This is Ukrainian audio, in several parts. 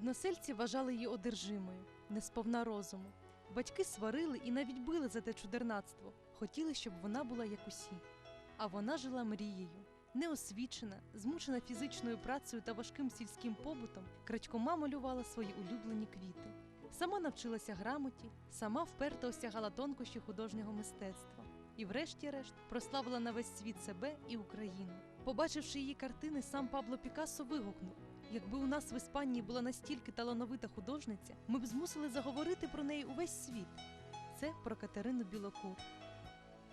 Односельці вважали її одержимою, несповна розуму. Батьки сварили і навіть били за те чудернацтво, хотіли, щоб вона була як усі. А вона жила мрією. Неосвічена, змучена фізичною працею та важким сільським побутом, крадькома малювала свої улюблені квіти. Сама навчилася грамоті, сама вперто осягала тонкощі художнього мистецтва і, врешті-решт, прославила на весь світ себе і Україну. Побачивши її картини, сам Пабло Пікассо вигукнув: якби у нас в Іспанії була настільки талановита художниця, ми б змусили заговорити про неї увесь світ. Це про Катерину Білокур.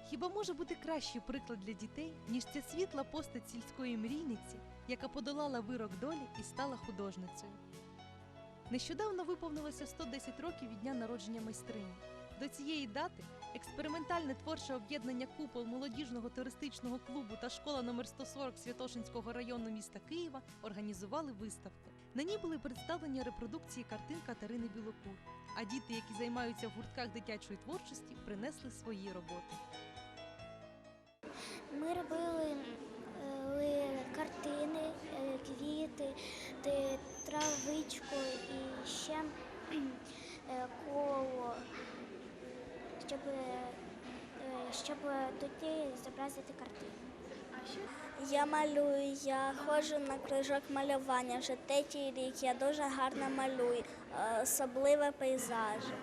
Хіба може бути кращий приклад для дітей, ніж ця світла постать сільської мрійниці, яка подолала вирок долі і стала художницею? Нещодавно виповнилося 110 років від дня народження майстрині. До цієї дати експериментальне творче об'єднання купол молодіжного туристичного клубу та школа номер 140 Святошинського району міста Києва організували виставку. На ній були представлені репродукції картин Катерини Білокур. А діти, які займаються в гуртках дитячої творчості, принесли свої роботи. Ми робили е, картини, е, квіти, травичку і ще е, коло, щоб, е, щоб тоді зобразити картину. Я малюю, я ходжу на кружок малювання вже третій рік. Я дуже гарно малюю, е, особливо пейзажі.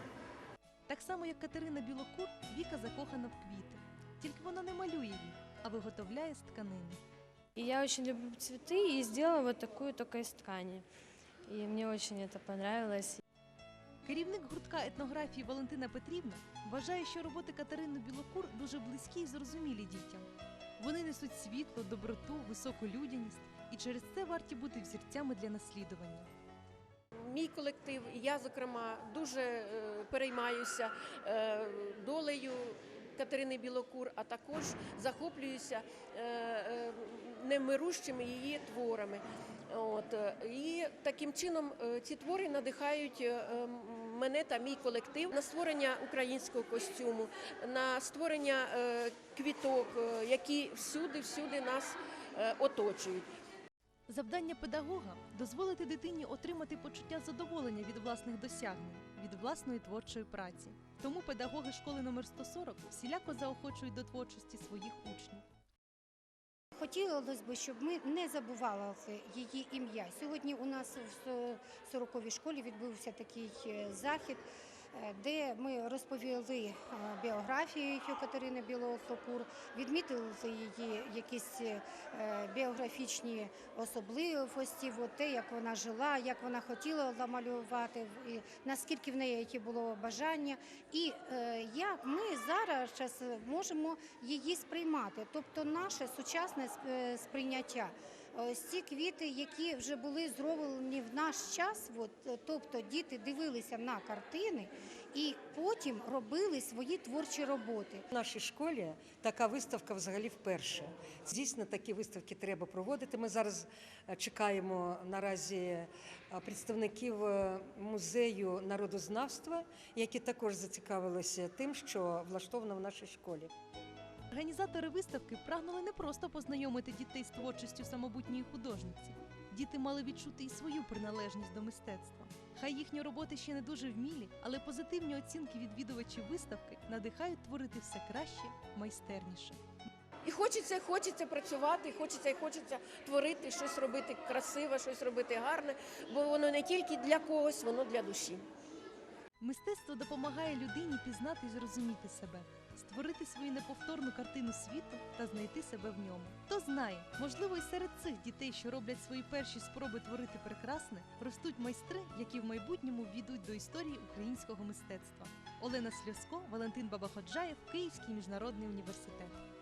Так само, як Катерина Білокур, Віка закохана в квіти. Тільки вона не малює їх, а виготовляє з тканини. И я очень люблю цветы и сделала вот такую только из ткани. И мне очень это понравилось. Керівник гуртка етнографії Валентина Петрівна вважає, що роботи Катерини Білокур дуже близькі і зрозумілі дітям. Вони несуть світло, доброту, високу людяність і через це варті бути взірцями для наслідування. Мій колектив, і я, зокрема, дуже е, переймаюся е, долею Катерини Білокур, а також захоплююся е, е, немирущими її творами. От, е, і таким чином ці твори надихають мене та мій колектив на створення українського костюму, на створення квіток, які всюди-всюди нас оточують. Завдання педагога дозволити дитині отримати почуття задоволення від власних досягнень, від власної творчої праці. Тому педагоги школи номер 140 всіляко заохочують до творчості своїх учнів. Хотілося б, щоб ми не забували її ім'я. Сьогодні у нас в 40-й школі відбувся такий е, захід, де ми розповіли е, біографію Катерини Білоосокур, відмітили її якісь е, біографічні особливості, от те, як вона жила, як вона хотіла замалювати, і наскільки в неї які було бажання, і е, як ми зараз можемо її сприймати, тобто наше сучасне сп- е, сприйняття. Ось ці квіти, які вже були зроблені в наш час, от, е, тобто діти дивилися на картини і потім робили свої творчі роботи. В нашій школі така виставка взагалі вперше. Дійсно, такі виставки треба проводити. Ми зараз е, чекаємо наразі е, представників е, музею народознавства, які також зацікавилися тим, що влаштовано в нашій школі. Організатори виставки прагнули не просто познайомити дітей з творчістю самобутньої художниці. Діти мали відчути і свою приналежність до мистецтва. Хай їхні роботи ще не дуже вмілі, але позитивні оцінки відвідувачів виставки надихають творити все краще, майстерніше. І хочеться, хочеться працювати, і хочеться і хочеться творити, щось робити красиве, щось робити гарне, бо воно не тільки для когось, воно для душі. Мистецтво допомагає людині пізнати і зрозуміти себе, створити свою неповторну картину світу та знайти себе в ньому. Хто знає, можливо, і серед цих дітей, що роблять свої перші спроби творити прекрасне, ростуть майстри, які в майбутньому війдуть до історії українського мистецтва. Олена Сльоско, Валентин Бабаходжаєв, Київський міжнародний університет.